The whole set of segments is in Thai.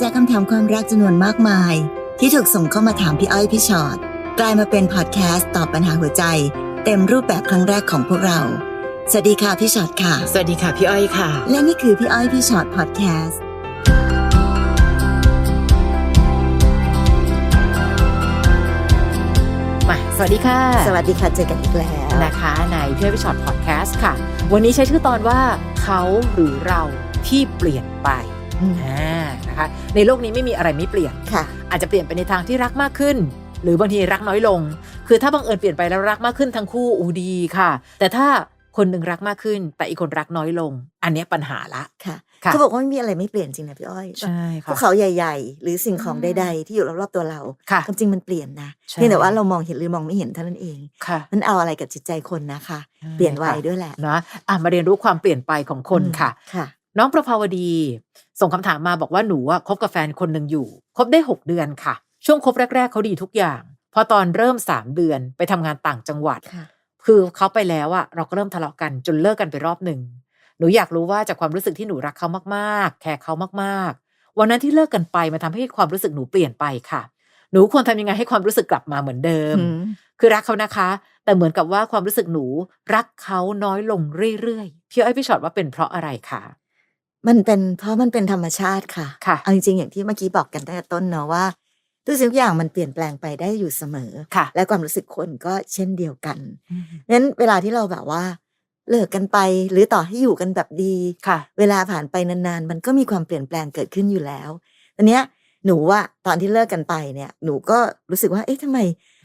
จากคำถามความรักจำนวนมากมาย ที่ถูกส่งเข้ามาถามพี่อ้อยพี่ชอ็อตกลายมาเป็นพอดแคสต์ตอบปัญหาหัวใจ เต็มรูปแบบครั้งแรกของพวกเรา สวัสดีค่ะพี่ชอ็อตค่ะ สวัสดีค่ะพี่อ้อยค่ะ และนี่คือพี่อ้อยพี่ชอ็อตพอดแคสต์มาสวัสดีค่ะ สวัสดีค่ะเจอกันอีกแล้วนะคะในพี่อ้อยพี่ชอตพอดแคสต์ค่ะ วันนี้ใช้ชื่อตอนว่าเขาหรือเราที่เปลี่ยนไปอืมอ่า นะคะ ในโลกนี้ไม่มีอะไรไม่เปลี่ยนค่ะอาจจะเปลี่ยนไปในทางที่รักมากขึ้น หรือบางทีรักน้อยลง คือถ้าบังเอิญเปลี่ยนไปแล้วรักมากขึ้นทั้งคู่อูดีค่ะ แต่ถ้าคนหนึ่งรักมากขึ้น แต่อีกคนรักน้อยลง อันเนี้ยปัญหาละค่ะค่ะเขาบอกว่าไม่มีอะไรไม่เปลี่ยนจริงนะพี่อ้อยใช่ภูค่ะเขาใหญ่ ๆ หรือสิ่งของอืมใด ๆ ที่อยู่รอบๆตัวเราค่ะความจริงมันเปลี่ยนนะใช่เพียงแต่ว่าเรามองเห็นหรือมองไม่เห็นเท่านั้นเองค่ะมันเอาอะไรกับจิตใจคนนะคะ เปลี่ยนวัยด้วยแหละนะอะมาเรียนรู้ความเปลี่ยนไปของคนอืมค่ะค่ะ น้องประภาวดี ส่งคำถามมาบอกว่าหนูอะคบกับแฟนคนหนึ่งอยู่คบได้ 6 เดือนค่ะ ช่วงคบแรก ๆเขาดีทุกอย่าง พอตอนเริ่ม 3 เดือนไปทำงานต่างจังหวัดค่ะคือเขาไปแล้วอะเราก็เริ่มทะเลาะกันจนเลิกกันไปรอบหนึ่งหนูอยากรู้ว่าจากความรู้สึกที่หนูรักเขามากๆ แคร์เขามากๆ วันนั้นที่เลิกกันไปมันทำให้ความรู้สึกหนูเปลี่ยนไปค่ะ หนูควรทำยังไงให้ความรู้สึกกลับมาเหมือนเดิมอืมคือรักเขานะคะ แต่เหมือนกับว่าความรู้สึกหนูรักเขาน้อยลงเรื่อยๆพี่อ้อยพี่ชอตว่าเป็นเพราะอะไรคะ มันเป็นเพราะมันเป็นธรรมชาติค่ะค่ะ เอาจริงๆอย่างที่เมื่อกี้บอกกันตั้งแต่ต้นเนาะว่าทุกสิ่งทุกอย่างมันเปลี่ยนแปลงไปได้อยู่เสมอ ค่ะและความรู้สึกคนก็เช่นเดียวกันนั้นเวลาที่เราแบบว่า เลิกกันไปหรือต่อให้อยู่กันแบบดี ค่ะ เวลาผ่านไปนานๆ มันก็มีความเปลี่ยนแปลงเกิดขึ้นอยู่แล้วตอนเนี้ยหนูว่าตอนที่เลิกกันไปเนี่ย หนูก็รู้สึกว่าเอ๊ะทำไม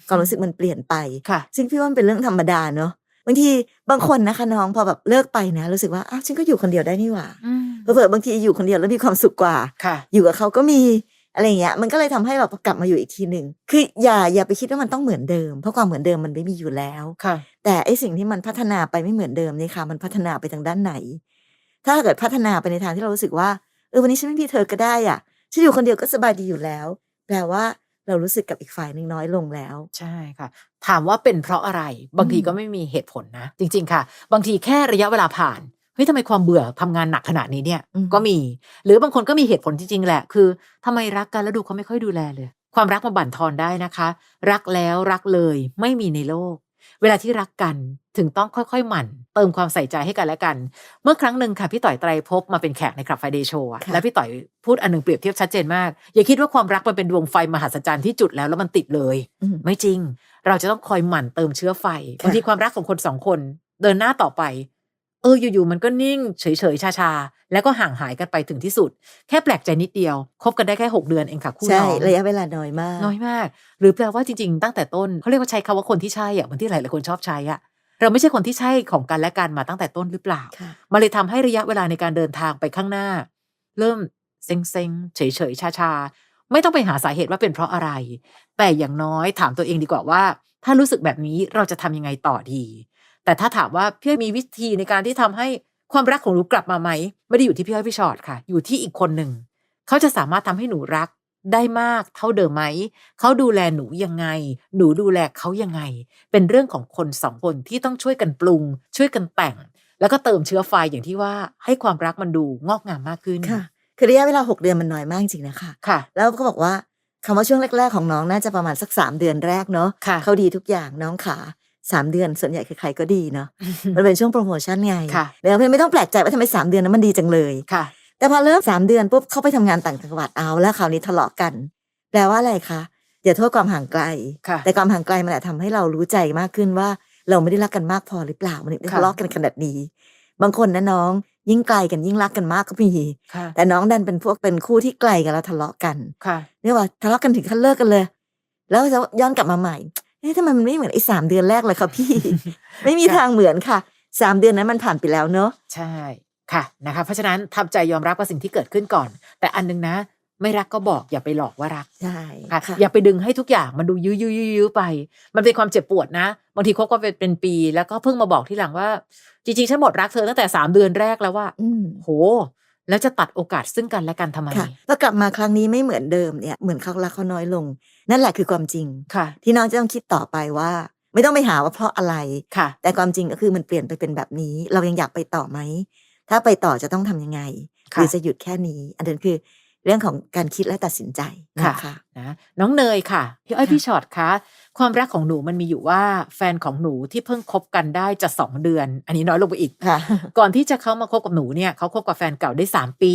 ความรู้สึกมันเปลี่ยนไป ค่ะ ซึ่งพี่ว่ามันเป็นเรื่องธรรมดาเนาะบางทีบางคนนะคะน้องพอแบบเลิกไปนะรู้สึกว่าอ้าวฉันก็อยู่คนเดียวได้นี่หว่า เผลอๆบางทีอยู่คนเดียวแล้วมีความสุขกว่าค่ะอยู่กับเขาก็มีอะไรอย่างเงี้ย มันก็เลยทำให้แบบกลับมาอยู่อีกทีหนึ่ง คืออย่าอย่าไปคิดว่ามันต้องเหมือนเดิม เพราะความเหมือนเดิมมันไม่มีอยู่แล้วค่ะ แต่ไอสิ่งที่มันพัฒนาไปไม่เหมือนเดิมนี่ค่ะ มันพัฒนาไปทางด้านไหน ถ้าเกิดพัฒนาไปในทางที่เรารู้สึกว่า เออวันนี้ฉันไม่มีเธอก็ได้อะ ฉันอยู่คนเดียวก็สบายดีอยู่แล้ว แปลว่าเรารู้สึกกับอีกฝ่ายหนึ่งน้อยลงแล้ว ใช่ค่ะ ถามว่าเป็นเพราะอะไร บางทีอืมก็ไม่มีเหตุผลนะ จริง ๆ ค่ะ บางทีแค่ระยะเวลาผ่านเฮ้ยทำไมความเบื่อทำงานหนักขนาดนี้เนี่ยอืมก็มี หรือบางคนก็มีเหตุผลจริงๆแหละ คือทำไมรักกันแล้วดูเขาไม่ค่อยดูแลเลย ความรักมาบั่นทอนได้นะคะ รักแล้วรักเลยไม่มีในโลก เวลาที่รักกันถึงต้องค่อยๆ หมั่น เติมความใส่ใจให้กันและกัน เมื่อครั้งหนึ่งค่ะพี่ต่อยไตรภพมาเป็นแขกในคลับไฟเดย์โชว์ค่ะและพี่ต่อยพูดอันหนึ่งเปรียบเทียบชัดเจนมาก อย่าคิดว่าความรักมันเป็นดวงไฟมหัศจรรย์ที่จุดแล้วแล้วมันติดเลยอืมไม่จริง เราจะต้องคอยหมั่นเติมเชื้อไฟค่ะบางทีความรักของคนสองคน เดินหน้าต่อไป เอออยู่ๆมันก็นิ่ง เฉยๆชาๆ แล้วก็ห่างหายกันไปถึงที่สุด แค่แปลกใจนิดเดียวคบกันได้แค่หกเดือนเองค่ะคู่ใช่น้องระยะเวลาน้อยมากน้อยมาก หรือแปลว่าจริงๆ ตั้งแต่ต้นเขาเรียกว่าใช้คำว่าคนที่ใช่อะเหมือนที่หลายๆคนชอบใช้อะเราไม่ใช่คนที่ใช่ของกันและกันมาตั้งแต่ต้นหรือเปล่าค่ะมันเลยทำให้ระยะเวลาในการเดินทางไปข้างหน้า เริ่มเซ็งๆเฉยๆชาๆไม่ต้องไปหาสาเหตุว่าเป็นเพราะอะไร แต่อย่างน้อยถามตัวเองดีกว่าว่า ถ้ารู้สึกแบบนี้เราจะทำยังไงต่อดี แต่ถ้าถามว่าพี่อ้อยมีวิธีในการที่ทำให้ความรักของหนูกลับมาไหมไม่ได้อยู่ที่พี่อ้อยพี่ชอตค่ะ อยู่ที่อีกคนหนึ่งเขาจะสามารถทำให้หนูรักได้มากเท่าเดิมไหม เขาดูแลหนูยังไง หนูดูแลเขายังไง เป็นเรื่องของคนสองคนที่ต้องช่วยกันปรุง ช่วยกันแต่ง แล้วก็เติมเชื้อไฟอย่างที่ว่าให้ความรักมันดูงอกงามมากขึ้นค่ะ คือระยะเวลาหกเดือนมันน้อยมากจริงๆนะคะค่ะ แล้วก็บอกว่าคำว่าช่วงแรก ๆ ของน้องน่าจะประมาณสักสามเดือนแรกเนาะค่ะเขาดีทุกอย่างน้องขา สามเดือนส่วนใหญ่ใครๆก็ดีเนาะมันเป็นช่วงโปรโมชั่นไงค่ะแล้วเพื่อนไม่ต้องแปลกใจว่าทำไมสามเดือนนั้นมันดีจังเลยค่ะ แต่พอเริ่มสามเดือนปุ๊บเขาไปทำงานต่างจังหวัดเอาแล้วคราวนี้ทะเลาะกัน แปลว่าอะไรคะอย่าโทษความห่างไกลค่ะแต่ความห่างไกลมันแหละทำให้เรารู้ใจมากขึ้นว่า เราไม่ได้รักกันมากพอหรือเปล่ามันถึงได้ค่ะทะเลาะกันขนาดนี้ บางคนนะน้องยิ่งไกลกันยิ่งรักกันมากก็มีค่ะแต่น้องดันเป็นพวกเป็นคู่ที่ไกลกันแล้วทะเลาะกันค่ะเรียกว่าทะเลาะกันถึงขั้นเลิกกันเลย แล้วจะย้อนกลับมาใหม่ เอ๊ะทำไมมันไม่เหมือนไอ้สามเดือนแรกเลยคะพี่ ไม่มีค่ะทางเหมือนค่ะสามเดือนนั้นมันผ่านไปแล้วเนอะใช่ค่ะนะคะเพราะฉะนั้นทำใจยอมรับกับสิ่งที่เกิดขึ้นก่อน แต่อันนึงนะ ไม่รักก็บอกอย่าไปหลอกว่ารักใช่ค่ะค่ะอย่าไปดึงให้ทุกอย่างมันดูยื้อยื้อยื้อยื้อไป มันเป็นความเจ็บปวดนะบางทีคบกันเป็นเป็นปี แล้วก็เพิ่งมาบอกที่หลังว่า จริงๆฉันหมดรักเธอตั้งแต่สามเดือนแรกแล้วว่าอืมโห แล้วจะตัดโอกาสซึ่งกันและกันทำไม ค่ะพอกลับมาครั้งนี้ไม่เหมือนเดิมเนี่ยเหมือนเขารักเขาน้อยลง นั่นแหละคือความจริง ค่ะ ที่น้องจะต้องคิดต่อไปว่า ไม่ต้องไปหาว่าเพราะอะไร ค่ะ แต่ความจริงก็คือมันเปลี่ยนไปเป็นแบบนี้ เรายังอยากไปต่อไหม ถ้าไปต่อจะต้องทำยังไงหค่ะรือจะหยุดแค่นี้ อันนั้นคือเรื่องของการคิดและตัดสินใจนะคะนะน้องเนยค่ะ พี่อ้อยค่ะ พี่ชอตคะ ความรักของหนูมันมีอยู่ว่าแฟนของหนูที่เพิ่งคบกันได้จะสองเดือน อันนี้น้อยลงไปอีกค่ะก่อนที่จะเขามาคบกับหนูเนี่ยเขาคบกับแฟนเก่าได้3ปี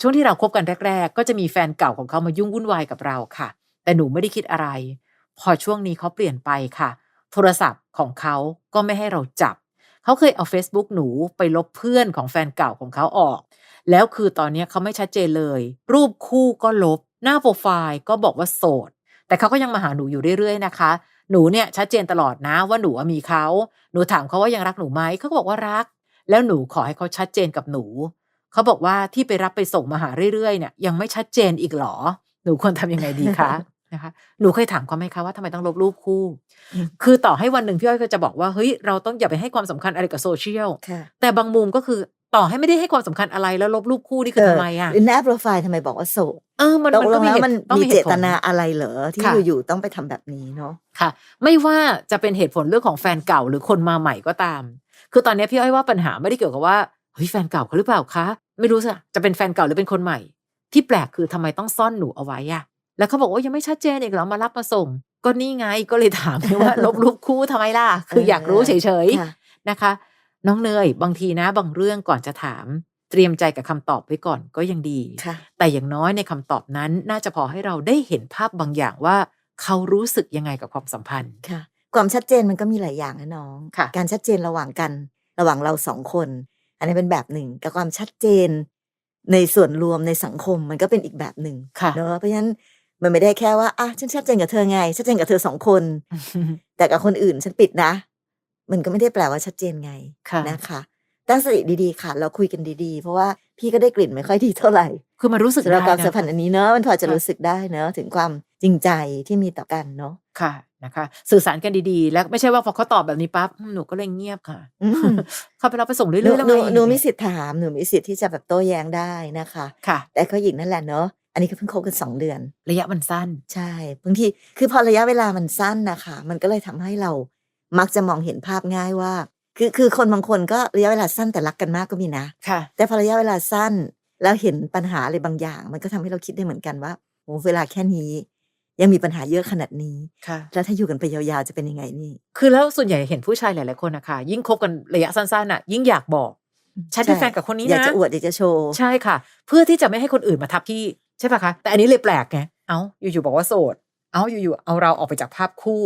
ช่วงที่เราคบกันแรก ๆ ก็จะมีแฟนเก่าของเขามายุ่งวุ่นวายกับเราค่ะ แต่หนูไม่ได้คิดอะไร พอช่วงนี้เขาเปลี่ยนไปค่ะ โทรศัพท์ของเขาก็ไม่ให้เราจับเขาเคยเอา Facebook หนูไปลบเพื่อนของแฟนเก่าของเขาออก แล้วคือตอนนี้เขาไม่ชัดเจนเลย รูปคู่ก็ลบ หน้าโปรไฟล์ก็บอกว่าโสด แต่เขาก็ยังมาหาหนูอยู่เรื่อยๆนะคะ หนูเนี่ยชัดเจนตลอดนะว่าหนูอะมีเขา หนูถามเขาว่ายังรักหนูไหมเขาก็บอกว่ารัก แล้วหนูขอให้เขาชัดเจนกับหนู เขาบอกว่าที่ไปรับไปส่งมาหาเรื่อยๆเนี่ยยังไม่ชัดเจนอีกเหรอ หนูควรทำยังไงดีคะนะคะ หนูเคยถามเขาไหมคะว่าทำไมต้องลบรูปคู่อืมคือต่อให้วันหนึ่งพี่อ้อยก็จะบอกว่าเฮ้ยเราต้องอย่าไปให้ความสำคัญอะไรกับโซเชียลค่ะแต่บางมุมก็คือ ต่อให้ไม่ได้ให้ความสำคัญอะไรแล้วลบรูปคู่นี่คือทำไมอะหรือหน้าโปรไฟล์ทำไมบอกว่าโสดเออมันตกมันลก็งมีแล้วเหตุมันต้องมีมีเหเจตุผตลนาอะไรเหรอที่ค่ะอยู่ๆต้องไปทำแบบนี้เนาะค่ะ ไม่ว่าจะเป็นเหตุผลเรื่องของแฟนเก่าหรือคนมาใหม่ก็ตาม คือตอนนี้พี่อ้อยว่าปัญหาไม่ได้เกี่ยวกับว่าเฮ้ยแฟนเก่าเขาหรือเปล่าคะไม่รู้สิจะเป็นแฟนเก่าหรือเป็นคนใหม่ ที่แปลกคือทำไมต้องซ่อนหนูเอาไว้อะแล้วเขาบอกว่ายังไม่ชัดเจนอีกเหรอมารับมาส่ง ก็นี่ไงก็เลยถามไงว่าลบรูปคู่ทำไมล่ะ คืออยากรู้เฉยๆค่ะนะคะ น้องเนยบางทีนะบางเรื่องก่อนจะถาม เตรียมใจกับคำตอบไว้ก่อนก็ยังดีค่ะแต่อย่างน้อยในคำตอบนั้นน่าจะพอให้เราได้เห็นภาพบางอย่างว่า เขารู้สึกยังไงกับความสัมพันธ์ค่ะ ความชัดเจนมันก็มีหลายอย่างนะน้องค่ะการชัดเจนระหว่างกันระหว่างเราสองคน อันนี้เป็นแบบหนึ่งกับความชัดเจน ในส่วนรวมในสังคมมันก็เป็นอีกแบบหนึ่งค่ะเนอะเพราะฉะนั้นมันไม่ได้แค่ว่าอะฉันชัดเจนกับเธอไงชัดเจนกับเธอสองคน แต่กับคนอื่นฉันปิดนะ มันก็ไม่ได้แปลว่าชัดเจนไงค่ะนะคะ ตั้งสติดีๆค่ะ เราคุยกันดีๆ เพราะว่าพี่ก็ได้กลิ่นไม่ค่อยดีเท่าไหร่ คือมันรู้สึกสำหรับได้ความนะสัมพันธ์อันนี้เนอะมันพอจะค่ะรู้สึกได้เนอะถึงความจริงใจที่มีต่อกันเนาะค่ะนะคะ สื่อสารกันดีๆ แล้วไม่ใช่ว่าพอเขาตอบแบบนี้ปั๊บอืมหนูก็เลยเงียบค่ะอืมเขาไปรับไปส่งหเรื่นูอยๆแล้วหนูไงหนูมีสิทธิ์ถามหนูมีสิทธิ์ที่จะแบบโต้แย้งได้นะคะค่ะ แต่เขาหญิงนั่นแหละเนอะอันนี้ก็เพิ่งคบกันสองเดือน ระยะมันสั้น ใช่บางทีคือพอระยะเวลามันสั้นนะคะ มันก็เลยทำให้เรา มักจะมองเห็นภาพง่ายว่า คือคือคนบางคนก็ระยะเวลาสั้นแต่รักกันมากก็มีนะค่ะ แต่พอระยะเวลาสั้นแล้วเห็นปัญหาอะไรบางอย่าง มันก็ทำให้เราคิดได้เหมือนกันว่าโอ้เวลาแค่นี้ ยังมีปัญหาเยอะขนาดนี้ค่ะ แล้วถ้าอยู่กันไปยาวๆจะเป็นยังไงนี่ คือแล้วส่วนใหญ่เห็นผู้ชายหลายๆคนนะคะยิ่งคบกันระยะสั้นๆน่ะ ยิ่งอยากบอกฉันเป็นแฟนกับคนนี้อยากนะจะอวดอยากจะโชว์ใช่ค่ะ เพื่อที่จะไม่ให้คนอื่นมาทับที่ใช่ปะคะแต่อันนี้เลยแปลกไงเอ้าอยู่ๆบอกว่าโสด เอ้าอยู่ๆเอาเราออกไปจากภาพคู่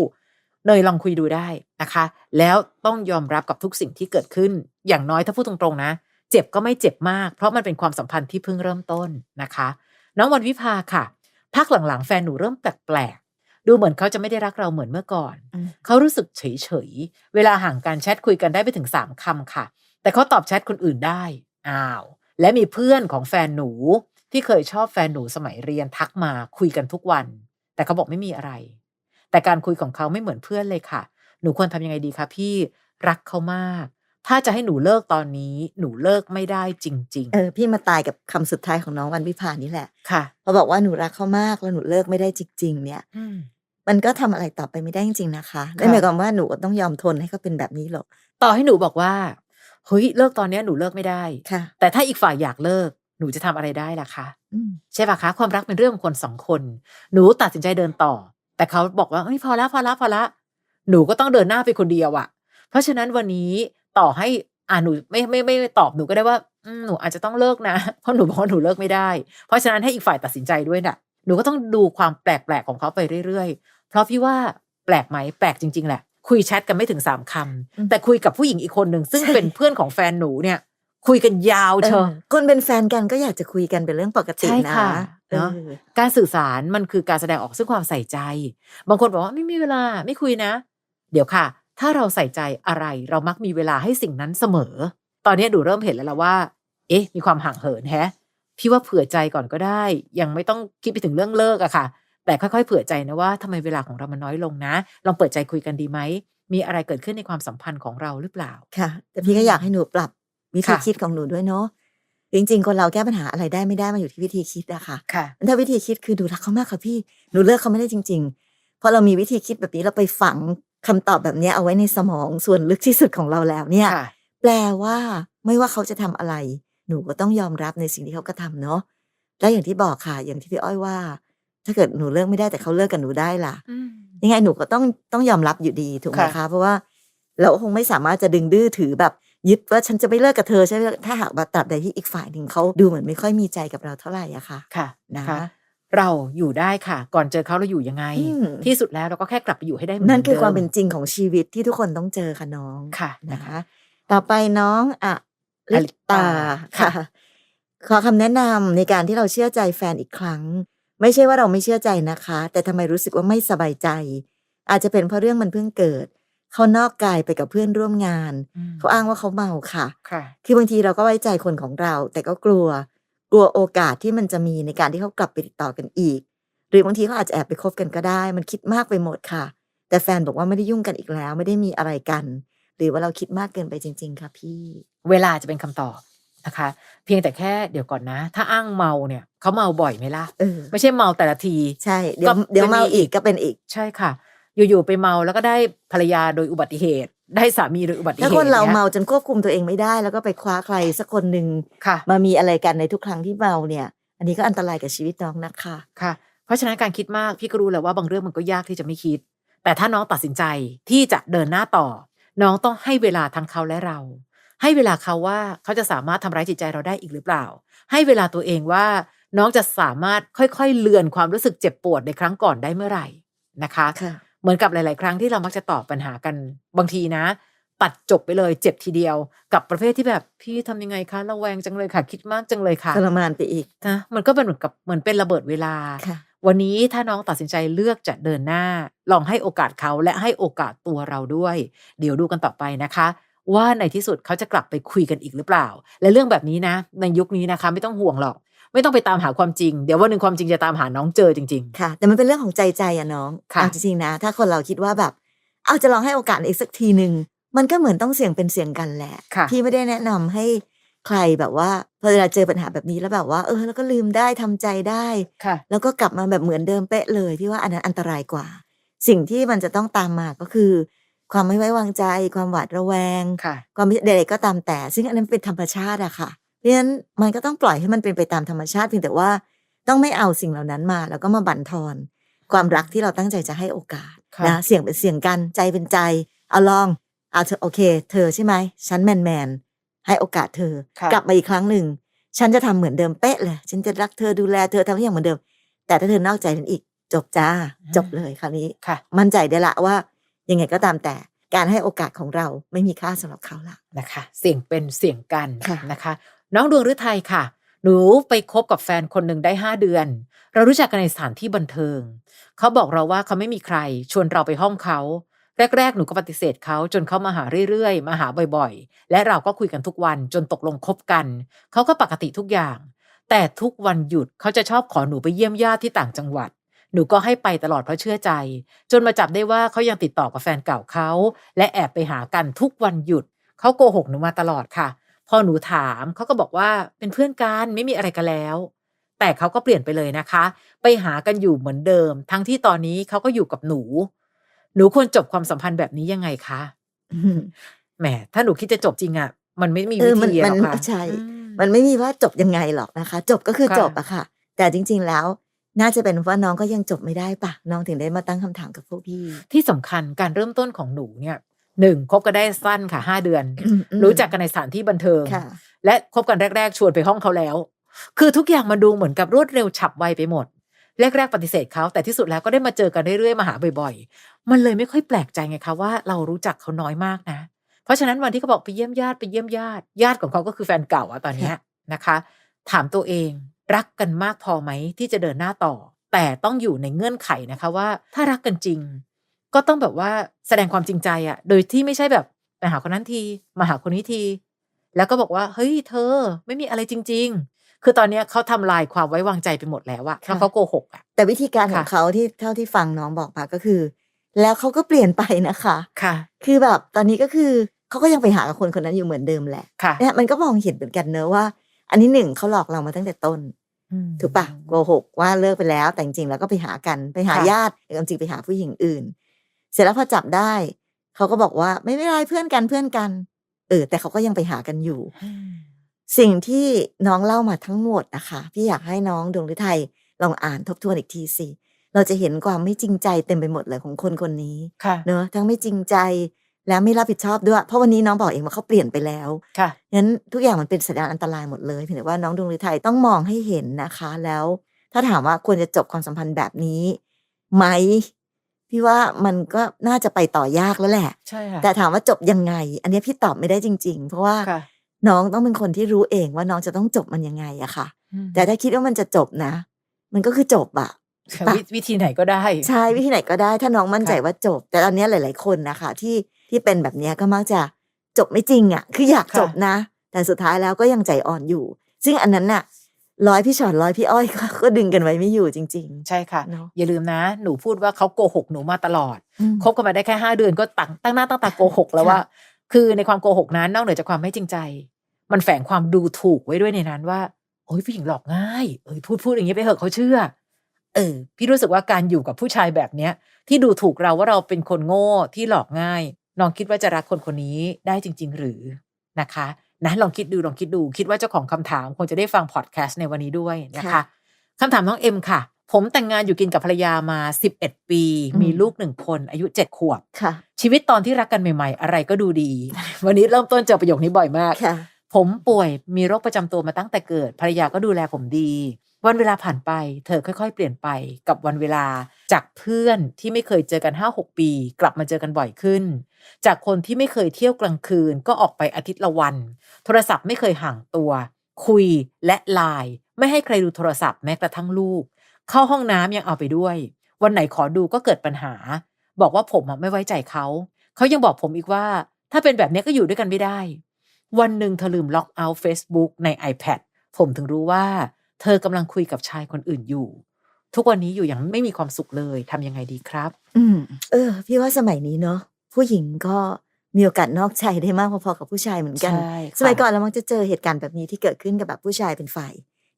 เนยลองคุยดูได้นะคะ แล้วต้องยอมรับกับทุกสิ่งที่เกิดขึ้น อย่างน้อยถ้าพูดตรงๆนะ เจ็บก็ไม่เจ็บมาก เพราะมันเป็นความสัมพันธ์ที่เพิ่งเริ่มต้นนะคะ น้องวันวิภาค่ะ พักหลังๆแฟนหนูเริ่มแปลกๆ ดูเหมือนเขาจะไม่ได้รักเราเหมือนเมื่อก่อนอืมเขารู้สึกเฉยๆ เวลาห่างกันแชทคุยกันได้ไปถึงสามคำค่ะ แต่เขาตอบแชทคนอื่นได้ อ้าว และมีเพื่อนของแฟนหนูที่เคยชอบแฟนหนูสมัยเรียนทักมาคุยกันทุกวัน แต่เขาบอกไม่มีอะไร แต่การคุยของเขาไม่เหมือนเพื่อนเลยค่ะ หนูควรทำยังไงดีคะพี่รักเขามาก ถ้าจะให้หนูเลิกตอนนี้ หนูเลิกไม่ได้จริงเออพี่มาตายกับคำสุดท้ายของน้องวันวิภานี่แหละๆค่ะพอบอกว่าหนูรักเขามากแล้วหนูเลิกไม่ได้จริง ๆ เนี่ยอืมมันก็ทำอะไรต่อไปไม่ได้จริงๆนะคะนั่นหมายความว่าหนูก็ต้องยอมทนให้เขาเป็นแบบนี้หรอกต่อให้หนูบอกว่าเฮ้ยเลิกตอนเนี้ยหนูเลิกไม่ได้ค่ะ แต่ถ้าอีกฝ่ายอยากเลิกหนูจะทำอะไรได้ล่ะคะอืมใช่ปะคะ ความรักเป็นเรื่องของคนสองคน หนูตัดสินใจเดินต่อ แต่เขาบอกว่าเอ้ยพอละพอละพอละหนูก็ต้องเดินหน้าไปคนเดียวอะเพราะฉะนั้นวันนี้ต่อให้อ่าหนูไม่ไม่ไม่ไม่ตอบหนูก็ได้ว่าอืมหนูอาจจะต้องเลิกนะ เพราะหนูบอกว่าหนูเลิกไม่ได้ เพราะฉะนั้นให้อีกฝ่ายตัดสินใจด้วยน่ะ หนูก็ต้องดูความแปลกๆของเขาไปเรื่อยๆ เพราะพี่ว่าแปลกไหมแปลกจริง ๆ แหละ คุยแชทกันไม่ถึงสามคำแต่คุยกับผู้หญิงอีกคนหนึ่งซึ่งเป็นเพื่อนของแฟนหนูเนี่ย คุยกันยาวเชยวออคนเป็นแฟนกันก็อยากจะคุยกันเป็นเรื่องปกติใช่นะค่ะ เอเนาะอการสื่อสารมันคือการแสดงออกซึ่งความใส่ใจ บางคนบอกว่าไม่มีเวลาไม่คุยนะ เดี๋ยวค่ะ ถ้าเราใส่ใจอะไรเรามักมีเวลาให้สิ่งนั้นเสมอ ตอนนี้ดูเริ่มเห็นแล้วละว่า เอ๊ะ มีความห่างเหินแฮะพี่ว่าเผื่อใจก่อนก็ได้ ยังไม่ต้องคิดไปถึงเรื่องเลิกอะค่ะ แต่ค่อยๆ เผื่อใจนะว่าทำไมเวลาของเรามันน้อยลงนะ ลองเปิดใจคุยกันดีไหมมีอะไรเกิดขึ้นในความสัมพันธ์ของเราหรือเปล่าค่ะ แต่พี่ก็อยากให้หนูปรับวิธีค่ะคิดของหนูด้วยเนาะ จริงๆ คนเราแก้ปัญหาอะไรได้ไม่ได้มาอยู่ที่วิธีคิดอะค่ะค่ะ ถ้าวิธีคิดคือหนูรักเขามากค่ะพี่หนูเลิกเขาไม่ได้จริงๆพอเรามีวิธีคิดแบบนี้เราไปฝังคำตอบแบบนี้เอาไว้ในสมองส่วนลึกที่สุดของเราแล้วเนี่ยค่ะแปลว่าไม่ว่าเขาจะทำอะไร หนูก็ต้องยอมรับในสิ่งที่เขากระทำเนาะแล้วอย่างที่บอกค่ะ อย่างที่พี่อ้อยว่า ถ้าเกิดหนูเลิกไม่ได้แต่เขาเลิกกับหนูได้ล่ะอืมยังไงหนูก็ต้องต้องยอมรับอยู่ดีถูกไหมค่ะคะ เพราะว่าเราคงไม่สามารถจะดึงดื้อถือแบบ ยึดว่าฉันจะไม่เลิกกับเธอใช่ไหมถ้าหากว่าตราบใดที่อีกฝ่ายหนึ่งเขาดูเหมือนไม่ค่อยมีใจกับเราเท่าไหร่อะค่ะ ค่ะนะนะคะเราอยู่ได้ค่ะ ก่อนเจอเขาเราอยู่ยังไงอืมที่สุดแล้วเราก็แค่กลับไปอยู่ให้ได้เหมือนนั่นคือดิความเป็นจริงของชีวิตที่ทุกคนต้องเจอค่ะน้องค่ะนะคะ ต่อไปน้องอะอลิลิตาตาค่ะค่ะขอคำแนะนำในการที่เราเชื่อใจแฟนอีกครั้ง ไม่ใช่ว่าเราไม่เชื่อใจนะคะ แต่ทำไมรู้สึกว่าไม่สบายใจ อาจจะเป็นเพราะเรื่องมันเพิ่งเกิด เขานอกกายไปกับเพื่อนร่วมงานอืมเขาอ้างว่าเขาเมาค่ะค่ะ คือบางทีเราก็ไว้ใจคนของเรา แต่ก็กลัว กลัวโอกาสที่มันจะมีในการที่เขากลับไปติดต่อกันอีก หรือบางทีเขาอาจจะแอบไปคบกันก็ได้ มันคิดมากไปหมดค่ะ แต่แฟนบอกว่าไม่ได้ยุ่งกันอีกแล้ว ไม่ได้มีอะไรกัน หรือว่าเราคิดมากเกินไปจริง ๆ ค่ะพี่ เวลาจะเป็นคำตอบนะคะ เพียงแต่แค่เดี๋ยวก่อนนะ ถ้าอ้างเมาเนี่ยเขาเมาบ่อยไหมล่ะเออไม่ใช่เมาแต่ละที ใช่ เดี๋ยวก็เดี๋ยวเป็นเมาอีกอีกก็เป็นอีก ใช่ค่ะ อยู่ๆไปเมาแล้วก็ได้ภรรยาโดยอุบัติเหตุ ได้สามีโดยอุบัติเหตุถ้าคนเรานี่ยเมาจนควบคุมตัวเองไม่ได้ แล้วก็ไปคว้าใครสักคนหนึ่งค่ะมามีอะไรกันในทุกครั้งที่เมาเนี่ย อันนี้ก็อันตรายกับชีวิตน้องนะคะค่ะ เพราะฉะนั้นการคิดมากพี่ก็รู้แหล้วว่าบางเรื่องมันก็ยากที่จะไม่คิด แต่ถ้าน้องตัดสินใจที่จะเดินหน้าต่อ น้องต้องให้เวลาทั้งเขาและเรา ให้เวลาเขาว่าเขาจะสามารถทำร้ายจิตใจเราได้อีกหรือเปล่า ให้เวลาตัวเองว่าน้องจะสามารถค่อยๆ เลือนความรู้สึกเจ็บปวดในครั้งก่อนได้เมื่อไหร่นะคะค่ะ เหมือนกับหลาย ๆ ครั้งที่เรามักจะตอบปัญหากันบางทีนะตัดจบไปเลยเจ็บทีเดียว กับประเภทที่แบบพี่ทำยังไงคะระแวงจังเลยค่ะ คิดมากจังเลยค่ะทรมานไปอีกนะมันก็เป็นเหมือนกับเหมือนเป็นระเบิดเวลาค่ะวันนี้ถ้าน้องตัดสินใจเลือกจะเดินหน้า ลองให้โอกาสเขาและให้โอกาสตัวเราด้วย เดี๋ยวดูกันต่อไปนะคะ ว่าในที่สุดเขาจะกลับไปคุยกันอีกหรือเปล่า และเรื่องแบบนี้นะ ในยุคนี้นะคะ ไม่ต้องห่วงหรอก ไม่ต้องไปตามหาความจริง เดี๋ยววันหนึ่งความจริงจะตามหาน้องเจอจริงค่ะ แต่มันเป็นเรื่องของใจใจอะน้องค่ะเอาจริงๆนะ ถ้าคนเราคิดว่าแบบ เอาจะลองให้โอกาสอีกสักทีหนึ่งมันก็เหมือนต้องเสี่ยงเป็นเสี่ยงกันแหละค่ะ พี่ไม่ได้แนะนำให้ใครแบบว่าพอเวลาเจอปัญหาแบบนี้แล้วแบบว่า เออแล้วก็ลืมได้ทำใจได้ๆค่ะ แล้วก็กลับมาแบบเหมือนเดิมเป๊ะเลยพี่ว่าอันนั้นอันตรายกว่า สิ่งที่มันจะต้องตามมาก็คือ ความไม่ไว้วางใจ ความหวาดระแวง ค่ะ ความใดๆก็ตามแต่ ซึ่งอันนั้นเป็นธรรมชาติอะค่ะ เพราะฉะนั้นมันก็ต้องปล่อยให้มันเป็นไปตามธรรมชาติเพียงแต่ว่าต้องไม่เอาสิ่งเหล่านั้นมา แล้วก็มาบั่นทอน ความรักที่เราตั้งใจจะให้โอกาสค่ะนะเสี่ยงเป็นเสี่ยงกันใจเป็นใจ เอาลองเอาเธอโอเค เธอใช่ไหมฉันแมนแมนๆให้โอกาสเธอค่ะกลับมาอีกครั้งหนึ่งฉันจะทำเหมือนเดิมเป๊ะเลยฉันจะรักเธอดูแลเธอทำทุกอย่างเหมือนเดิม แต่ถ้าเธอนอกใจฉันอีกจบจ้าจบเลยคราวนี้ค่ะ มั่นใจได้ละว่า ยังไงก็ตามแต่การให้โอกาสของเราไม่มีค่าสำหรับเขาละนะคะ เสี่ยงเป็นเสี่ยงกันค่ะนะคะ น้องดวงฤทัยค่ะ หนูไปคบกับแฟนคนหนึ่งได้ห้าเดือน เรารู้จักกันในสถานที่บันเทิง เขาบอกเราว่าเขาไม่มีใคร ชวนเราไปห้องเขาแรกๆ หนูก็ปฏิเสธเขาจนเขามาหาเรื่อยๆ มาหาบ่อยๆ และเราก็คุยกันทุกวันจนตกลงคบกัน เขาก็ปกติทุกอย่าง แต่ทุกวันหยุดเขาจะชอบขอหนูไปเยี่ยมญาติที่ต่างจังหวัด หนูก็ให้ไปตลอดเพราะเชื่อใจ จนมาจับได้ว่าเขายังติดต่อกับแฟนเก่าเขา และแอบไปหากันทุกวันหยุด เขาโกหกหนูมาตลอดค่ะ พอหนูถามเขาก็บอกว่าเป็นเพื่อนกันไม่มีอะไรกันแล้ว แต่เขาก็เปลี่ยนไปเลยนะคะ ไปหากันอยู่เหมือนเดิม ทั้งที่ตอนนี้เขาก็อยู่กับหนู หนูควรจบความสัมพันธ์แบบนี้ยังไงคะแหมถ้าหนูคิดจะจบจริงอะ่ะมันไม่มีเอวิอมันธีหรมัอนกค่ะใช่อืมมันไม่มีว่าจบยังไงหรอกนะคะ จบก็คือค่ะจบอะค่ะ แต่จริง ๆแล้ว น่าจะเป็นว่าน้องก็ยังจบไม่ได้ปะน้องถึงได้มาตั้งคำถามกับพวกพี่ ที่สำคัญการเริ่มต้นของหนูเนี่ย หนึ่งคบกันได้สั้นค่ะห้าเดือนอืมรู้จักกันในสถานที่บันเทิงค่ะและคบกันแรก ๆ ชวนไปห้องเขาแล้ว คือทุกอย่างมาดูเหมือนกับรวดเร็วฉับไวไปหมด แรก ๆ ปฏิเสธเขาแต่ที่สุดแล้วก็ได้มาเจอกันเรื่อยๆมาหาบ่อย ๆ มันเลยไม่ค่อยแปลกใจไงคะว่าเรารู้จักเขาน้อยมากนะ เพราะฉะนั้นวันที่เขาบอกไปเยี่ยมญาติไปเยี่ยมญาติญาติของเขาก็คือแฟนเก่าอะตอนเนี้ยนะคะ ถามตัวเองรักกันมากพอไหมที่จะเดินหน้าต่อ แต่ต้องอยู่ในเงื่อนไขนะคะว่า ถ้ารักกันจริง ก็ต้องแบบว่าแสดงความจริงใจอะโดยที่ไม่ใช่แบบไปหาคนนั้นทีมาหาคนนี้ที แล้วก็บอกว่า เฮ้ยเธอ ไม่มีอะไรจริง ๆ คือตอนเนี้ยเขาทำลายความไว้วางใจไปหมดแล้วอะเพราะค่ะเขาโกหกอะแต่วิธีการของค่ะเขาที่เท่าที่ฟังน้องบอกมาก็คือ แล้วเขาก็เปลี่ยนไปนะคะค่ะ คือแบบตอนนี้ก็คือเขาก็ยังไปหากับคนคนนั้นอยู่เหมือนเดิมแหละค่ะเนี่ยมันก็มองเห็นเหมือนกันเนอะว่า อันนี้หนึ่งเขาหลอกเรามาตั้งแต่ต้นอืมถูกปะโกหกว่าเลิกไปแล้วแต่จริงๆแล้วก็ไปหากันไปหาค่ะญาติแต่ความจริงไปหาผู้หญิงอื่น เสร็จแล้วพอจับได้ เขาก็บอกว่าไม่เป็นไรเพื่อนกันเพื่อนกัน เออ แต่เขาก็ยังไปหากันอยู่ สิ่งที่น้องเล่ามาทั้งหมดนะคะพี่อยากให้น้องดวงฤทัยลองอ่านทบทวนอีกทีสิเราจะเห็นความไม่จริงใจเต็มไปหมดเลยของคนคนนี้ค่ะเนอะทั้งไม่จริงใจและไม่รับผิดชอบด้วย เพราะวันนี้น้องบอกเองว่าเขาเปลี่ยนไปแล้วค่ะงั้นทุกอย่างมันเป็นสัญญาณอันตรายหมดเลยเพียงแต่ว่าน้องดวงฤทัยต้องมองให้เห็นนะคะ แล้ว ถ้าถามว่าควรจะจบความสัมพันธ์แบบนี้ไหม พี่ว่ามันก็น่าจะไปต่อยากแล้วแหละ ใช่ค่ะ แต่ถามว่าจบยังไง อันเนี้ยพี่ตอบไม่ได้จริง ๆ เพราะว่าค่ะน้องต้องเป็นคนที่รู้เองว่าน้องจะต้องจบมันยังไงอะค่ะอืมแต่ถ้าคิดว่ามันจะจบนะ มันก็คือจบอะค่ะวิวิธีไหนก็ได้ ใช่วิธีไหนก็ได้ ถ้าน้องมั่นใจค่ะว่าจบ แต่ตอนเนี้ยหลาย ๆ คนนะคะ ที่ที่เป็นแบบเนี้ยก็มักจะจบไม่จริงอะคืออยากค่ะจบนะ แต่สุดท้ายแล้วก็ยังใจอ่อนอยู่ ซึ่งอันนั้นน่ะ ร้อยพี่ชอดร้อยพี่อ้อยก็ก็ดึงกันไว้ไม่อยู่จริงใช่ค่ะ เนอะอย่าลืมนะ หนูพูดว่าเขาโกหกหนูมาตลอดๆอืม คบกันมาได้แค่ห้าเดือนก็ตั้งตั้งหน้าตั้งตาโกหกแล้วค่ะว่า คือในความโกหกนั้นนอกเหนือจากความไม่จริงใจ มันแฝงความดูถูกไว้ด้วยในนั้นว่าโอ้ยผู้หญิงหลอกง่ายเอ้ยพูดพูดอย่างนี้ไปเหอะเขาเชื่อ เออ พี่รู้สึกว่าการอยู่กับผู้ชายแบบเนี้ย ที่ดูถูกเราว่าเราเป็นคนโง่ที่หลอกง่ายน้องคิดว่าจะรักคนคนนี้ได้จริง ๆ หรือนะคะ นะลองคิดดูลองคิดดูคิดว่าเจ้าของคำถามคงจะได้ฟังพอดแคสต์ในวันนี้ด้วยนะคะค่ะคำถามน้องเอ็มค่ะ ผมแต่งงานอยู่กินกับภรรยามา 11 ปีอืมมีลูกหนึ่งคนอายุ7ขวบค่ะชีวิตตอนที่รักกันใหม่ ๆ อะไรก็ดูดี วันนี้เริ่มต้นเจอประโยคนี้บ่อยมากค่ะ ผมป่วยมีโรคประจำตัวมาตั้งแต่เกิดภรรยาก็ดูแลผมดี วันเวลาผ่านไป เธอค่อยๆ เปลี่ยนไปกับวันเวลาจากเพื่อนที่ไม่เคยเจอกัน 5-6 ปี กลับมาเจอกันบ่อยขึ้น จากคนที่ไม่เคยเที่ยวกลางคืน ก็ออกไปอาทิตย์ละวัน โทรศัพท์ไม่เคยห่างตัว คุยและไลน์ไม่ให้ใครดูโทรศัพท์แม้กระทั่งลูก เข้าห้องน้ำยังเอาไปด้วย วันไหนขอดูก็เกิดปัญหา บอกว่าผมอะไม่ไว้ใจเขา เขายังบอกผมอีกว่า ถ้าเป็นแบบนี้ก็อยู่ด้วยกันไม่ได้ วันหนึ่งเธอลืมล็อกเอาท์ Facebook ใน iPad ผมถึงรู้ว่า เธอกำลังคุยกับชายคนอื่นอยู่ ทุกวันนี้อยู่อย่างไม่มีความสุขเลยทำยังไงดีครับ อืมเออ พี่ว่าสมัยนี้เนาะผู้หญิงก็มีโอกาสนอกใจได้มากพอๆกับผู้ชายเหมือนกัน ใช่ค่ะ สมัยก่อนเรามักจะเจอเหตุการณ์แบบนี้ที่เกิดขึ้นกับแบบผู้ชายเป็นฝ่าย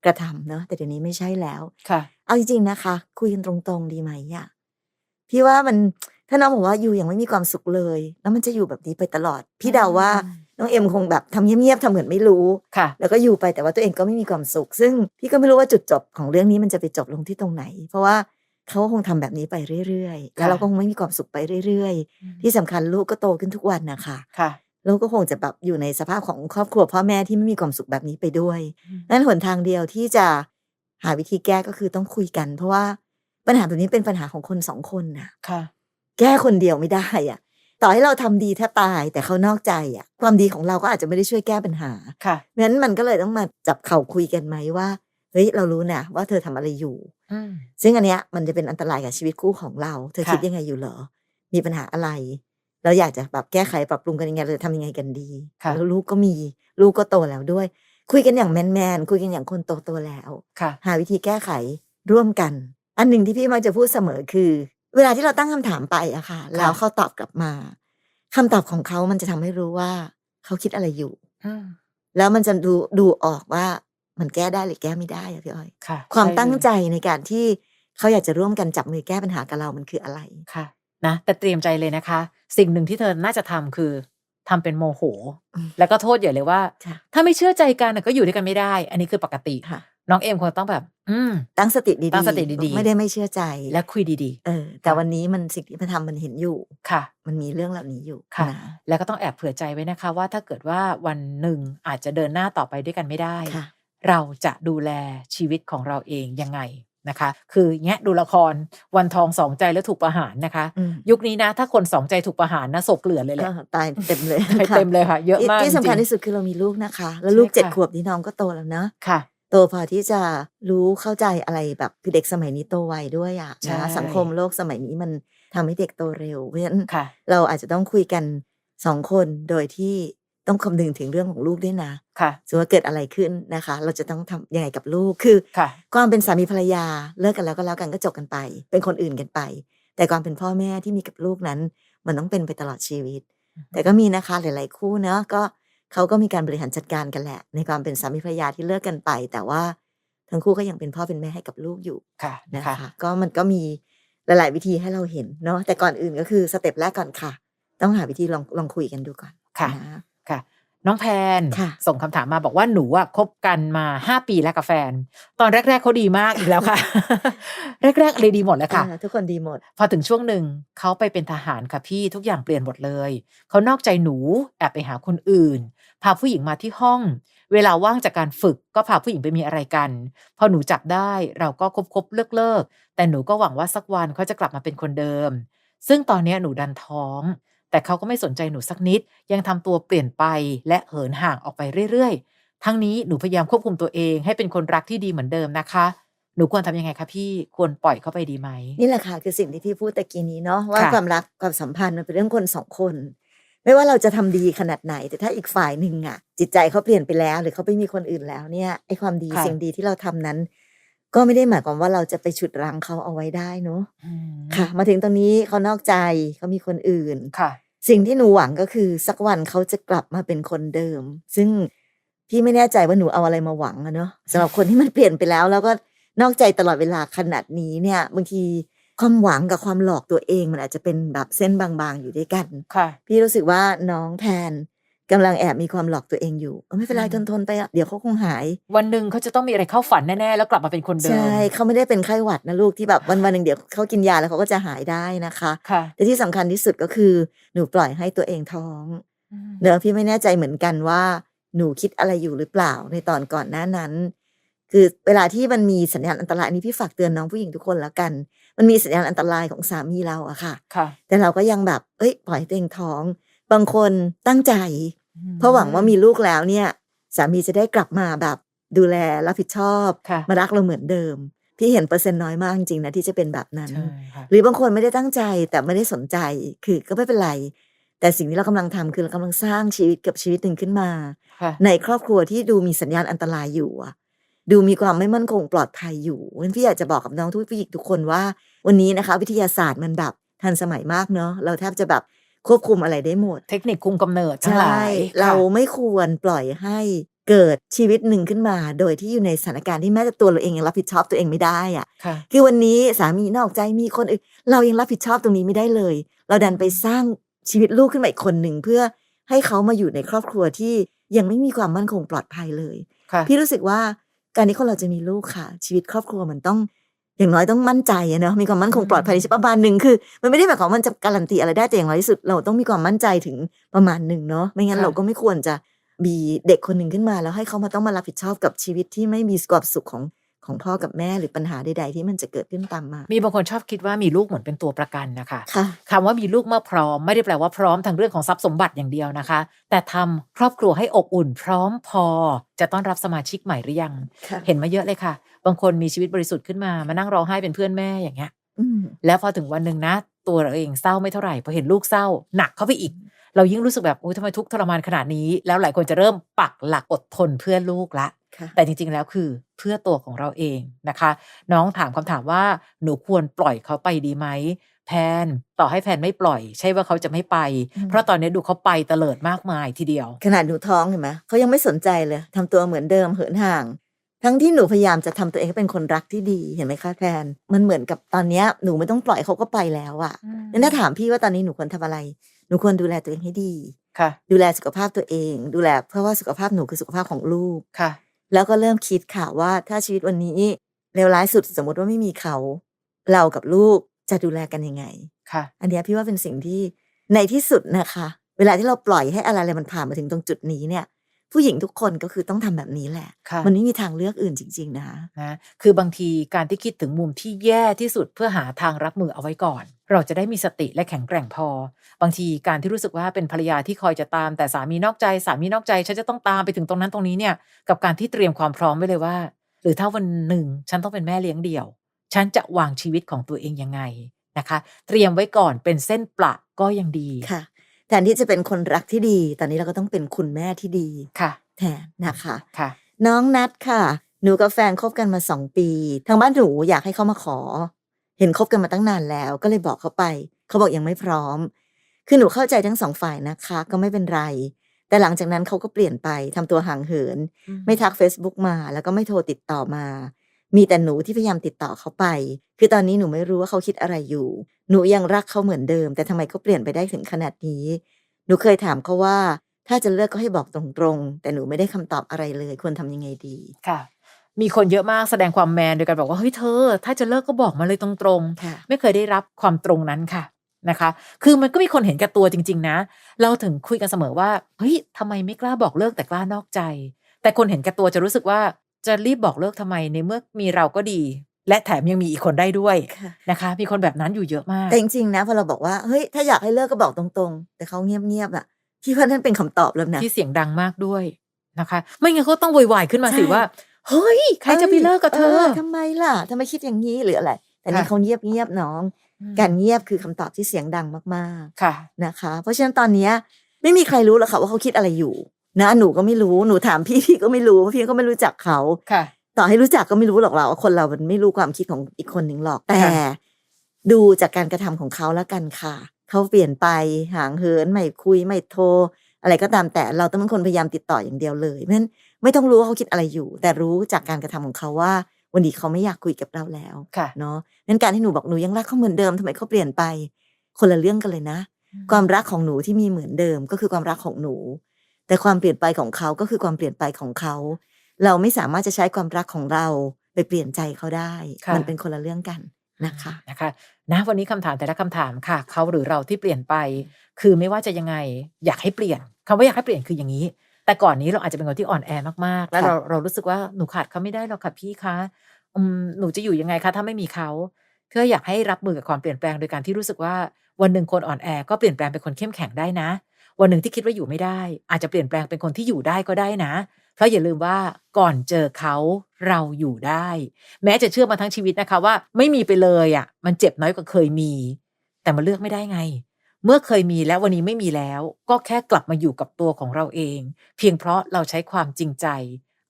กระทำเนาะแต่เดี๋ยวนี้ไม่ใช่แล้ว ค่ะ เอาจริงๆนะคะ คุยกันตรงๆดีไหมอะพี่ว่ามันถ้าน้องบอกว่าอยู่ยังไม่มีความสุขเลย แล้วมันจะอยู่แบบนี้ไปตลอด พี่เดาว่า น้องเอ็มคงแบบทำเงียบๆทำเหมือนไม่รู้ ค่ะ แล้วก็อยู่ไปแต่ว่าตัวเองก็ไม่มีความสุข ซึ่งพี่ก็ไม่รู้ว่าจุดจบของเรื่องนี้มันจะไปจบลงที่ตรงไหน เพราะว่าเขาคงทำแบบนี้ไปเรื่อยๆ แล้วค่ะเราก็คงไม่มีความสุขไปเรื่อย ๆ ที่สำคัญลูกก็โตขึ้นทุกวันนะคะค่ะ ลูกก็คงจะแบบอยู่ในสภาพของครอบครัวพ่อแม่ที่ไม่มีความสุขแบบนี้ไปด้วยนั้นหนทางเดียวที่จะหาวิธีแก้ก็คือต้องคุยกัน เพราะว่าปัญหาแบบนี้เป็นปัญหาของคนสองคนน่ะ ค่ะ แก้คนเดียวไม่ได้อะ ต่อให้เราทำดีแทบตายแต่เขานอกใจอะ ความดีของเราก็อาจจะไม่ได้ช่วยแก้ปัญหาค่ะเพราะฉะนั้นมันก็เลยต้องมาจับเข่าคุยกันไหมว่าเฮ้ยเรารู้นะว่าเธอทำอะไรอยู่อืมซึ่งอันเนี้ยมันจะเป็นอันตรายกับชีวิตคู่ของเรา เธอค่ะคิดยังไงอยู่เหรอ มีปัญหาอะไร เราอยากจะแบบแก้ไขปรับปรุงกันยังไงเราจะทำยังไงกันดีค่ะแล้วลูกก็มีลูกก็โตแล้วด้วย คุยกันอย่างแมนๆคุยกันอย่างคนโตโตๆแล้วค่ะหาวิธีแก้ไขร่วมกัน อันหนึ่งที่พี่มักจะพูดเสมอคือ เวลาที่เราตั้งคำถามไปอะค่ะ แล้วเขาตอบกลับมาคำตอบของเขามันจะทำให้รู้ว่าเขาคิดอะไรอยู่อืมแล้วมันจะดูดูออกว่ามันแก้ได้หรือแก้ไม่ได้อะพี่อ้อยค่ะความช่เลยตั้งใจในการที่เขาอยากจะร่วมกันจับมือแก้ปัญหากับเรามันคืออะไรค่ะ นะแต่เตรียมใจเลยนะคะ สิ่งหนึ่งที่เธอน่าจะทำคือทำเป็นโมโหอืมแล้วก็โทษใหญ่เลยว่าค่ะถ้าไม่เชื่อใจกันน่ะก็อยู่ด้วยกันไม่ได้ อันนี้คือปกติค่ะ น้องเอ็มคงต้องแบบ อืมตั้งสติดีๆตั้งสติดีๆไม่ได้ไม่เชื่อใจและคุยดีเออ แต่วันนี้มันสิ่งที่มันทำมันเห็นอยู่ๆค่ะ มันมีเรื่องเหล่านี้อยู่ค่ะนะแล้วก็ต้องแอบเผื่อใจไว้นะคะ ว่าถ้าเกิดว่าวันหนึ่งอาจจะเดินหน้าต่อไปด้วยกันไม่ได้ค่ะเราจะดูแลชีวิตของเราเองยังไงนะคะ คือแงะดูละครวันทองสองใจแล้วถูกประหารนะคะอืมยุคนี้นะ ถ้าคนสองใจถูกประหารนะศพเกลือนเลยแหละก็ตายเต็มเลยไปเต็มเลยค่ะ เยอะมากที่ที่สำคัญจริงที่สุดคือเรามีลูกนะคะ แล้วลูกใช่ค่ะเจ็ดขวบนี่น้องก็โตแล้วนะค่ะ โตพอที่จะรู้เข้าใจอะไรแบบคือเด็กสมัยนี้โตไวด้วยอะใช่ นะสังคมโลกสมัยนี้มันทำให้เด็กโตเร็วเพราะฉะนั้นค่ะ เราอาจจะต้องคุยกันสองคนโดยที่ต้องคำนึงถึงเรื่องของลูกด้วยนะค่ะ สมมติว่าเกิดอะไรขึ้นนะคะ เราจะต้องทำยังไงกับลูกคือ ค่ะ ความเป็นสามีภรรยาเลิกกันแล้วก็แล้วกันก็จบกันไป เป็นคนอื่นกันไป แต่ความเป็นพ่อแม่ที่มีกับลูกนั้น มันต้องเป็นไปตลอดชีวิต แต่ก็มีนะคะหลาย ๆ คู่เนาะก็ เขาก็มีการบริหารจัดการกันแหละ ในความเป็นสามีภรรยาที่เลิกกันไป แต่ว่าทั้งคู่ก็ยังเป็นพ่อเป็นแม่ให้กับลูกอยู่ค่ะนะนะคะคะก็มันก็มีหลาย ๆ วิธีให้เราเห็นเนาะแต่ก่อนอื่นก็คือสเต็ปแรกก่อนค่ะ ต้องหาวิธีลองลองคุยกันดูก่อนค่ะนะค่ะ น้องแพนค่ะส่งคำถามมาบอกว่าหนูอะคบกันมาห้าปีแล้วกับแฟน ตอนแรก ๆเขาดีมากอีกแล้วค่ะ แรกๆเลยดีหมดเลยค่ะเออทุกคนดีหมด พอถึงช่วงหนึ่งเขาไปเป็นทหารค่ะพี่ทุกอย่างเปลี่ยนหมดเลยเขานอกใจหนูแอบไปหาคนอื่น พาผู้หญิงมาที่ห้อง เวลาว่างจากการฝึกก็พาผู้หญิงไปมีอะไรกัน พอหนูจับได้เราก็คบคบเลิกเลิกๆแต่หนูก็หวังว่าสักวันเขาจะกลับมาเป็นคนเดิม ซึ่งตอนเนี้ยหนูดันท้อง แต่เขาก็ไม่สนใจหนูสักนิด ยังทำตัวเปลี่ยนไปและเหินห่างออกไปเรื่อยๆ ทั้งนี้หนูพยายามควบคุมตัวเองให้เป็นคนรักที่ดีเหมือนเดิมนะคะ หนูควรทำยังไงคะพี่ควรปล่อยเขาไปดีไหม นี่แหละค่ะคือสิ่งที่พี่พูดตะกี้นี้เนาะว่าค่ะความรักความสัมพันธ์มันเป็นเรื่องคนสองคน ไม่ว่าเราจะทำดีขนาดไหน แต่ถ้าอีกฝ่ายหนึ่งอะจิตใจเขาเปลี่ยนไปแล้ว หรือเขาไปมีคนอื่นแล้วเนี่ยไอ้ความดีค่ะสิ่งดีที่เราทำนั้น ก็ไม่ได้หมายความว่าเราจะไปฉุดรั้งเขาเอาไว้ได้เนาะอืมค่ะ มาถึงตรงนี้เขานอกใจเขามีคนอื่นค่ะ สิ่งที่หนูหวังก็คือสักวันเขาจะกลับมาเป็นคนเดิม ซึ่งพี่ไม่แน่ใจว่าหนูเอาอะไรมาหวังอะเนาะสำหรับคนที่มันเปลี่ยนไปแล้ว แล้วก็นอกใจตลอดเวลาขนาดนี้เนี่ย บางทีความหวังกับความหลอกตัวเองมันอาจจะเป็นแบบเส้นบางๆอยู่ด้วยกันค่ะ พี่รู้สึกว่าน้องแพน กำลังแอบมีความหลอกตัวเองอยู่เออไม่เป็นไรอืมทนๆไปอะเดี๋ยวเขาคงหาย วันหนึ่งเขาจะต้องมีอะไรเข้าฝันแน่ๆแล้วกลับมาเป็นคนเดิมใช่เขาไม่ได้เป็นไข้หวัดนะลูกที่แบบวันวันๆหนึ่งเดี๋ยวเขากินยาแล้วเขาก็จะหายได้นะคะค่ะแต่ที่สำคัญที่สุดก็คือหนูปล่อยให้ตัวเองท้องอืมเนอะพี่ไม่แน่ใจเหมือนกันว่า หนูคิดอะไรอยู่หรือเปล่าในตอนก่อนหน้านั้น คือเวลาที่มันมีสัญญาณอันตรายอันนี้พี่ฝากเตือนน้องผู้หญิงทุกคนแล้วกัน มันมีสัญญาณอันตรายของสามีเราอะค่ะค่ะแต่เราก็ยังแบบ เอ้ย ปล่อยให้ตัวเองท้อง บางคนตั้งใจอืม เพราะหวังว่ามีลูกแล้วเนี่ย สามีจะได้กลับมาแบบดูแลรับผิดชอบค่ะมารักเราเหมือนเดิม พี่เห็นเปอร์เซ็นต์น้อยมากจริงๆนะที่จะเป็นแบบนั้นใช่ค่ะหรือบางคนไม่ได้ตั้งใจแต่ไม่ได้สนใจคือก็ไม่เป็นไร แต่สิ่งที่เรากำลังทำคือเรากำลังสร้างชีวิตกับชีวิตหนึ่งขึ้นมาค่ะในครอบครัวที่ดูมีสัญญาณอันตรายอยู่อะดูมีความไม่มั่นคงปลอดภัยอยู่วันนพี่อยากจะบอกกับน้องทุกผู้หญิงทุกคนว่า วันนี้นะคะ วิทยาศาสตร์มันแบบทันสมัยมากเนาะเราแทบจะแบบ ควบคุมอะไรได้หมด เทคนิคคุมกำเนิดทั้งหลายค่ะเราไม่ควรปล่อยให้เกิดชีวิตหนึ่งขึ้นมา โดยที่อยู่ในสถานการณ์ที่แม้แต่ตัวเราเองยังรับผิดชอบตัวเองไม่ได้อะค่ะคือวันนี้สามีนอกใจมีคนอื่นเรายังรับผิดชอบตรงนี้ไม่ได้เลย เราดันไปสร้างชีวิตลูกขึ้นมาอีกคนหนึ่งเพื่อให้เขามาอยู่ในครอบครัวที่ยังไม่มีความมั่นคงปลอดภัยเลยค่ะพี่รู้สึกว่าการที่คนเราจะมีลูกค่ะ ชีวิตครอบครัวมันต้อง อย่างน้อยต้องมั่นใจอะเนาะมีความมั่นคงปลอดภัยในประมาณหนึ่งคือ มันไม่ได้หมายความว่ามันจะการันตีอะไรได้แต่อย่างน้อยที่สุด เราต้องมีความมั่นใจถึงประมาณหนึ่งเนาะไม่งั้นเราก็ไม่ควรจะมีเด็กคนหนึ่งขึ้นมา แล้วให้เขามาต้องมารับผิดชอบกับชีวิตที่ไม่มีความสุขของ ของพ่อกับแม่หรือปัญหาใด ๆ ที่มันจะเกิดขึ้นตามมา มีบางคนชอบคิดว่ามีลูกเหมือนเป็นตัวประกันนะคะค่ะคำว่ามีลูกเมื่อพร้อมไม่ได้แปลว่าพร้อมทางเรื่องของทรัพย์สมบัติอย่างเดียวนะคะ แต่ทำครอบครัวให้อบอุ่น พร้อมพอ จะต้อนรับสมาชิกใหม่หรือยังค่ะเห็นมาเยอะเลยค่ะ บางคนมีชีวิตบริสุทธิ์ขึ้นมามานั่งร้องไห้เป็นเพื่อนแม่อย่างเงี้ยอืมแล้วพอถึงวันหนึ่งนะ ตัวเราเองเศร้าไม่เท่าไหร่พอเห็นลูกเศร้าหนักเข้าไปอีก เรายิ่งรู้สึกแบบโอ๊ยทำไมทุกข์ทรมานขนาดนี้ แล้วหลายคนจะเริ่มปักหลักอดทนเพื่อลูกละค่ะ แต่จริงๆแล้วคือเพื่อตัวของเราเองนะคะ น้องถามคำถามว่าหนูควรปล่อยเขาไปดีไหมแพนต่อให้แพนไม่ปล่อย ใช่ว่าเขาจะไม่ไปอืมเพราะตอนนี้ดูเขาไปเตลิดมากมายทีเดียว ขนาดหนูท้องเห็นไหมเขายังไม่สนใจเลยทำตัวเหมือนเดิมเหินห่าง ทั้งที่หนูพยายามจะทำตัวเองให้เป็นคนรักที่ดีเห็นไหมคะแทนมันเหมือนกับตอนเนี้ยหนูไม่ต้องปล่อยเขาก็ไปแล้วอะงั้นถ้าถามพี่ว่าตอนนี้หนูควรทำอะไร หนูควรดูแลตัวเองให้ดีค่ะ ดูแลสุขภาพตัวเอง ดูแลเพราะว่าสุขภาพหนูคือสุขภาพของลูกค่ะ แล้วก็เริ่มคิดค่ะว่าถ้าชีวิตวันนี้เลวร้ายสุดสมมติว่าไม่มีเขา เรากับลูกจะดูแลกันยังไงค่ะ อันเนี้ยพี่ว่าเป็นสิ่งที่ในที่สุดนะคะ เวลาที่เราปล่อยให้อะไรอะไรมันผ่านมาถึงตรงจุดนี้เนี่ย ผู้หญิงทุกคนก็คือต้องทำแบบนี้แหละค่ะมันไม่มีทางเลือกอื่นจริง ๆ นะคะนะคือบางทีการที่คิดถึงมุมที่แย่ที่สุดเพื่อหาทางรับมือเอาไว้ก่อน เราจะได้มีสติและแข็งแกร่งพอ บางทีการที่รู้สึกว่าเป็นภรรยาที่คอยจะตาม แต่สามีนอกใจสามีนอกใจฉันจะต้องตามไปถึงตรงนั้นตรงนี้เนี่ยกับการที่เตรียมความพร้อมไว้เลยว่า หรือถ้าวันหนึ่ง ฉันต้องเป็นแม่เลี้ยงเดี่ยว ฉันจะวางชีวิตของตัวเองยังไงนะคะ เตรียมไว้ก่อนเป็นเส้นประก็ยังดีค่ะแทนที่จะเป็นคนรักที่ดี ตอนนี้เราก็ต้องเป็นคุณแม่ที่ดีค่ะแทนนะคะค่ะ น้องนัดค่ะหนูกับแฟนคบกันมาสองปี ทางบ้านหนูอยากให้เขามาขอ เห็นคบกันมาตั้งนานแล้ว ก็เลยบอกเขาไป เขาบอกยังไม่พร้อม คือหนูเข้าใจทั้งสองฝ่ายนะคะ ก็ไม่เป็นไร แต่หลังจากนั้นเขาก็เปลี่ยนไปทำตัวห่างเหิน ไม่ทัก Facebook มา แล้วก็ไม่โทรติดต่อมา มีแต่หนูที่พยายามติดต่อเขาไป คือตอนนี้หนูไม่รู้ว่าเขาคิดอะไรอยู่ หนูยังรักเขาเหมือนเดิม แต่ทำไมเขาเปลี่ยนไปได้ถึงขนาดนี้ หนูเคยถามเขาว่า ถ้าจะเลิกก็ให้บอกตรงๆ แต่หนูไม่ได้คำตอบอะไรเลย ควรทำยังไงดี ค่ะ มีคนเยอะมากแสดงความแมนโดยการบอกว่าเฮ้ยเธอ ถ้าจะเลิกก็บอกมาเลยตรงๆค่ะไม่เคยได้รับความตรงนั้นค่ะนะคะ คือมันก็มีคนเห็นแก่ตัวจริง ๆ นะ เราถึงคุยกันเสมอว่าเฮ้ยทำไมไม่กล้าบอกเลิกแต่กล้านอกใจ แต่คนเห็นแก่ตัวจะรู้สึกว่าจะรีบบอกเลิกทำไมในเมื่อมีเราก็ดี และแถมยังมีอีกคนได้ด้วยค่ะนะคะ มีคนแบบนั้นอยู่เยอะมาก แต่จริงๆนะพอเราบอกว่าเฮ้ยถ้าอยากให้เลิกก็บอกตรงๆ แต่เขาเงียบๆอะพี่ว่านั่นเป็นคำตอบแล้วนะที่เสียงดังมากด้วยนะคะ ไม่งั้นเขาต้องโวยวายขึ้นมาสิใช่ว่า เฮ้ยใครจะไปเลิกกับเธอทำไมล่ะทำไมคิดอย่างนี้หรืออะไร แต่นี่ค่ะเขาเงียบเงียบๆน้อง การเงียบคือคำตอบที่เสียงดังมากค่ะๆนะคะ เพราะฉะนั้นตอนเนี้ยไม่มีใครรู้หรอกค่ะว่าเขาคิดอะไรอยู่ นะหนูก็ไม่รู้หนูถามพี่พี่ก็ไม่รู้เพราะพี่ก็ไม่รู้จักเขาค่ะ ต่อให้รู้จักก็ไม่รู้หรอกเราว่าคนเรามันไม่รู้ความคิดของอีกคนหนึ่งหรอกแต่ค่ะดูจากการกระทำของเขาแล้วกันค่ะเขาเปลี่ยนไปห่างเหินไม่คุยไม่โทรอะไรก็ตามแต่เราต้องเป็นคนพยายามติดต่ออย่างเดียวเลยเพราะฉะนั้น ไม่ต้องรู้ว่าเขาคิดอะไรอยู่ แต่รู้จากการกระทำของเขาว่า วันนี้เขาไม่อยากคุยกับเราแล้วค่ะเนาะนั้นการที่หนูบอกหนูยังรักเขาเหมือนเดิมทำไมเขาเปลี่ยนไป คนละเรื่องกันเลยนะ ความรักของหนูที่มีเหมือนเดิมก็คือความรักของหนู แต่ความเปลี่ยนไปของเขาก็คือความเปลี่ยนไปของเขา เราไม่สามารถจะใช้ความรักของเราไปเปลี่ยนใจเขาได้ค่ะมันเป็นคนละเรื่องกันนะคะนะคะนะวันนี้คำถามแต่ละคำถามค่ะเขาหรือเราที่เปลี่ยนไป คือไม่ว่าจะยังไงอยากให้เปลี่ยนคำว่าอยากให้เปลี่ยนคืออย่างนี้ แต่ก่อนนี้เราอาจจะเป็นคนที่อ่อนแอมากๆ แล้วค่ะเราเรารู้สึกว่าหนูขาดเขาไม่ได้หรอกค่ะพี่คะอืมหนูจะอยู่ยังไงคะถ้าไม่มีเขาเพื่ออยากให้รับมือกับความเปลี่ยนแปลงโดยการที่รู้สึกว่าวันหนึ่งคนอ่อนแอก็เปลี่ยนแปลงเป็นคนเข้มแข็งได้นะ วันหนึ่งที่คิดว่าอยู่ไม่ได้ อาจจะเปลี่ยนแปลงเป็นคนที่อยู่ได้ก็ได้นะ เพราะอย่าลืมว่าก่อนเจอเขาเราอยู่ได้ แม้จะเชื่อมาทั้งชีวิตนะคะว่า ไม่มีไปเลยอะ มันเจ็บน้อยกว่าเคยมี แต่มันเลือกไม่ได้ไง เมื่อเคยมีแล้ววันนี้ไม่มีแล้ว ก็แค่กลับมาอยู่กับตัวของเราเอง เพียงเพราะเราใช้ความจริงใจ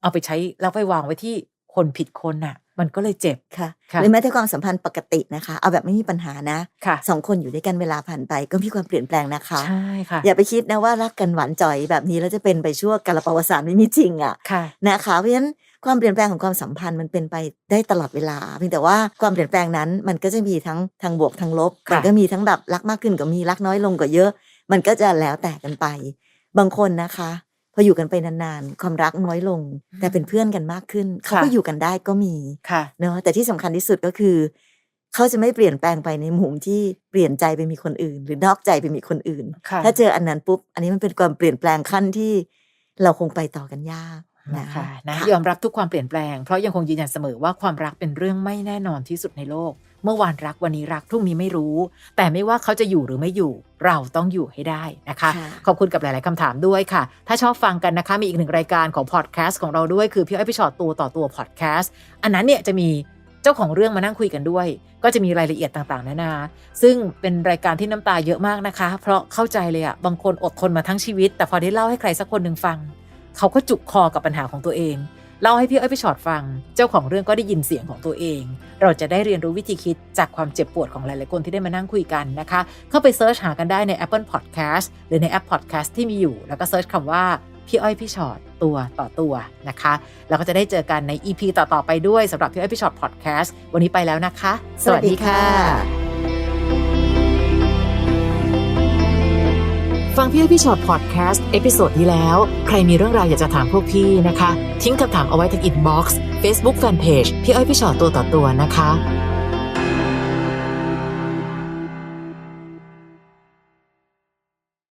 เอาไปใช้แล้วไปวางไว้ที่คนผิดคนน่ะ มันก็เลยเจ็บค่ะค่ะหรือแม้แต่ความสัมพันธ์ปกตินะคะ เอาแบบไม่มีปัญหานะค่ะสองคนอยู่ด้วยกันเวลาผ่านไป ก็มีความเปลี่ยนแปลงนะคะใช่ค่ะอย่าไปคิดนะว่ารักกันหวานจ่อยแบบนี้แล้วจะเป็นไปชั่วกาลปวสานไม่มีจริงอะค่ะนะคะเพราะฉะนั้น ความเปลี่ยนแปลงของความสัมพันธ์มันเป็นไปได้ตลอดเวลา เพียงแต่ว่าความเปลี่ยนแปลงนั้นมันก็จะมีทั้งทางบวกทางลบค่ะมันก็มีทั้งแบบรักมากขึ้นก็มีรักน้อยลงก็เยอะ มันก็จะแล้วแต่กันไป บางคนนะคะพออยู่กันไปนานๆ ความรักน้อยลง แต่เป็นเพื่อนกันมากขึ้น เขาก็อยู่กันได้ก็มีค่ะเนาะแต่ที่สำคัญที่สุดก็คือ เขาจะไม่เปลี่ยนแปลงไปในมุมที่เปลี่ยนใจไปมีคนอื่น หรือนอกใจไปมีคนอื่นค่ะถ้าเจออันนั้นปุ๊บ อันนี้มันเป็นความเปลี่ยนแปลงขั้นที่เราคงไปต่อกันยาก นะนะคะนะค่ะยอมรับทุกความเปลี่ยนแปลง เพราะยังคงยืนยันเสมอว่าความรักเป็นเรื่องไม่แน่นอนที่สุดในโลก เมื่อวานรักวันนี้รักพรุ่งนี้ไม่รู้ แต่ไม่ว่าเขาจะอยู่หรือไม่อยู่ เราต้องอยู่ให้ได้นะคะค่ะขอบคุณกับหลาย ๆคำถามด้วยค่ะ ถ้าชอบฟังกันนะคะ มีอีกหนึ่งรายการของพอดแคสต์ของเราด้วยคือพี่อ้อยพี่ชอตตัวต่อตัวพอดแคสต์อันนั้นเนี่ยจะมีเจ้าของเรื่องมานั่งคุยกันด้วย ก็จะมีรายละเอียดต่างๆ นานา ซึ่งเป็นรายการที่น้ำตาเยอะมากนะคะ เพราะเข้าใจเลยอะบางคนอดทนมาทั้งชีวิต แต่พอได้เล่าให้ใครสักคนหนึ่งฟัง เขาก็จุกคอกับปัญหาของตัวเองเล่าให้พี่อ้อยพี่ชอตฟัง เจ้าของเรื่องก็ได้ยินเสียงของตัวเอง เราจะได้เรียนรู้วิธีคิดจากความเจ็บปวดของหลายๆคนที่ได้มานั่งคุยกันนะคะ เข้าไปเซิร์ชหากันได้ใน Apple Podcast หรือในแอป Podcast ที่มีอยู่ แล้วก็เซิร์ชคำว่าพี่อ้อยพี่ชอตตัวต่อตัวนะคะแล้วก็จะได้เจอกันใน EP ต่อๆไปด้วยสำหรับพี่อ้อยพี่ชอต Podcast วันนี้ไปแล้วนะคะ สวัสดีค่ะ ฟังพี่อ้อยพี่ชอต Podcast เอพิโซดที่แล้ว ใครมีเรื่องราวอยากจะถามพวกพี่นะคะ ทิ้งคำถามเอาไว้ที่อินบ็อกซ์เฟซบุ๊กแฟนเพจพี่อ้อยพี่ชอตตัวต่อตัวนะคะ